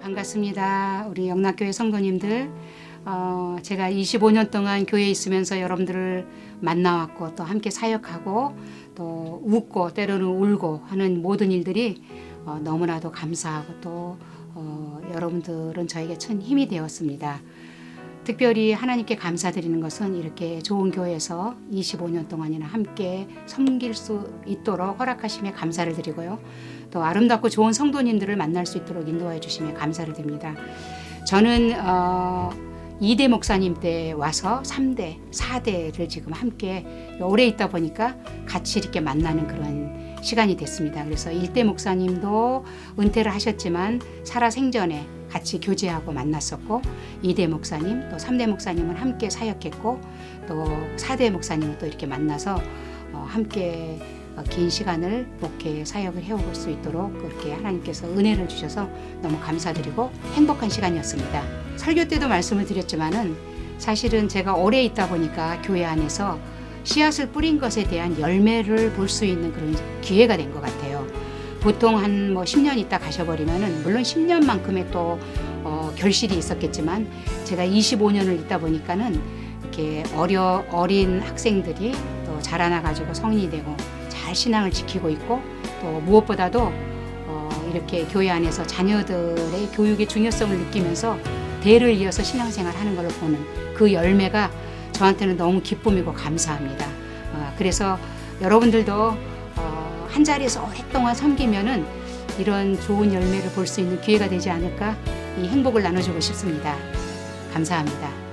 반갑습니다. 우리 영락교회 성도님들. 어, 제가 25년 동안 교회에 있으면서 여러분들을 만나왔고 또 함께 사역하고 또 웃고 때로는 울고 하는 모든 일들이 어, 너무나도 감사하고 또 어, 여러분들은 저에게 큰 힘이 되었습니다. 특별히 하나님께 감사드리는 것은 이렇게 좋은 교회에서 25년 동안이나 함께 섬길 수 있도록 허락하심에 감사를 드리고요. 또 아름답고 좋은 성도님들을 만날 수 있도록 인도하여 주심에 감사를 드립니다. 저는 어, 2대 목사님 때 와서 3대, 4대를 지금 함께 오래 있다 보니까 같이 이렇게 만나는 그런 시간이 됐습니다. 그래서 1대 목사님도 은퇴를 하셨지만 살아 생전에 같이 교제하고 만났었고 2대 목사님 또 3대 목사님은 함께 사역했고 또 4대 목사님을 또 이렇게 만나서 어, 함께 어, 긴 시간을 목회 사역을 해오실 수 있도록 그렇게 하나님께서 은혜를 주셔서 너무 감사드리고 행복한 시간이었습니다. 설교 때도 말씀을 드렸지만은 사실은 제가 오래 있다 보니까 교회 안에서 씨앗을 뿌린 것에 대한 열매를 볼 수 있는 그런 기회가 된 것 같아요. 보통 한 뭐 10년 있다 가셔버리면은 물론 10년만큼의 또 어, 결실이 있었겠지만 제가 25년을 있다 보니까는 이렇게 어려 어린 학생들이 또 자라나 가지고 성인이 되고 잘 신앙을 지키고 있고 또 무엇보다도 어, 이렇게 교회 안에서 자녀들의 교육의 중요성을 느끼면서 대를 이어서 신앙생활 하는 걸로 보는 그 열매가 저한테는 너무 기쁨이고 감사합니다. 어, 그래서 여러분들도 어, 한 자리에서 오랫동안 섬기면은 이런 좋은 열매를 볼 수 있는 기회가 되지 않을까 이 행복을 나눠주고 싶습니다. 감사합니다.